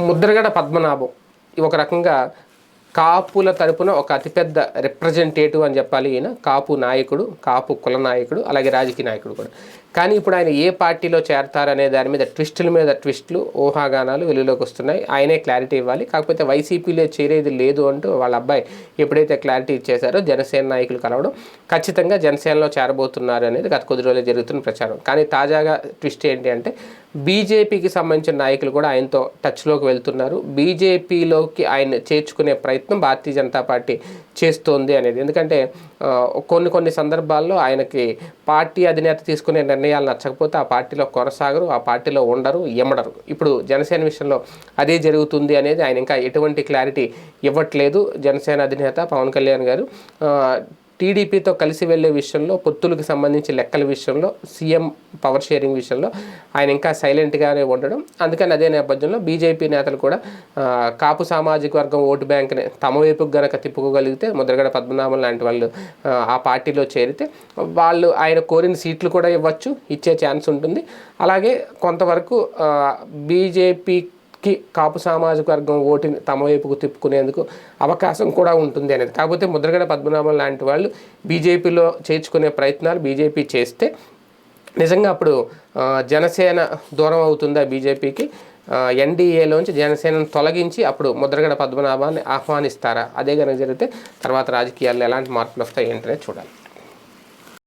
ముద్రగడ పద్మనాభం. ఒక రకంగా కాపుల తరపున ఒక అతిపెద్ద రిప్రజెంటేటివ్ అని చెప్పాలి ఈయన. కాపు నాయకుడు కాపు కుల నాయకుడు అలాగే రాజకీయ నాయకుడు కూడా. కానీ ఇప్పుడు ఆయన ఏ పార్టీలో చేరతారనే దాని మీద ట్విస్టుల మీద ట్విస్టులు ఊహాగానాలు వెలుగులోకి వస్తున్నాయి. ఆయనే క్లారిటీ ఇవ్వాలి. కాకపోతే వైసీపీలో చేరేది లేదు అంటూ వాళ్ళ అబ్బాయి ఎప్పుడైతే క్లారిటీ ఇచ్చేశారో జనసేన నాయకులు కలవడం ఖచ్చితంగా జనసేనలో చేరబోతున్నారు అనేది గత కొద్ది రోజులు జరుగుతున్న ప్రచారం. కానీ తాజాగా ట్విస్ట్ ఏంటి అంటే బీజేపీకి సంబంధించిన నాయకులు కూడా ఆయనతో టచ్లోకి వెళ్తున్నారు. బీజేపీలోకి ఆయన చేర్చుకునే ప్రయత్నం భారతీయ జనతా పార్టీ చేస్తోంది అనేది. ఎందుకంటే కొన్ని కొన్ని సందర్భాల్లో ఆయనకి పార్టీ అధినేత తీసుకునే నిర్ణయాలు నచ్చకపోతే ఆ పార్టీలో కొనసాగరు ఆ పార్టీలో ఉండరు ఎమ్మడరు. ఇప్పుడు జనసేన విషయంలో అదే జరుగుతుంది అనేది ఆయన ఇంకా ఎటువంటి క్లారిటీ ఇవ్వట్లేదు. జనసేన అధినేత పవన్ కళ్యాణ్ గారు టీడీపీతో కలిసి వెళ్ళే విషయంలో పొత్తులకు సంబంధించి లెక్కల విషయంలో సీఎం పవర్ షేరింగ్ విషయంలో ఆయన ఇంకా సైలెంట్గానే ఉండడం. అందుకని అదే నేపథ్యంలో బీజేపీ నేతలు కూడా కాపు సామాజిక వర్గం ఓటు బ్యాంక్ని తమ వైపుకు గనక తిప్పుకోగలిగితే ముద్రగడ పద్మనాభం లాంటి వాళ్ళు ఆ పార్టీలో చేరితే వాళ్ళు ఆయన కోరిన సీట్లు కూడా ఇవ్వచ్చు ఇచ్చే ఛాన్స్ ఉంటుంది. అలాగే కొంతవరకు బీజేపీ కి కాపు సామాజిక వర్గం ఓటుని తమ వైపుకు తిప్పుకునేందుకు అవకాశం కూడా ఉంటుంది అనేది. కాకపోతే ముద్రగడ పద్మనాభం లాంటి వాళ్ళు బీజేపీలో చేర్చుకునే ప్రయత్నాలు బీజేపీ చేస్తే నిజంగా అప్పుడు జనసేన దూరం అవుతుందా బీజేపీకి? ఎన్డీఏలోంచి జనసేనను తొలగించి అప్పుడు ముద్రగడ పద్మనాభాన్ని ఆహ్వానిస్తారా? అదే కనుక జరిగితే తర్వాత రాజకీయాల్లో ఎలాంటి మార్పులు వస్తాయి ఏంటనే చూడాలి.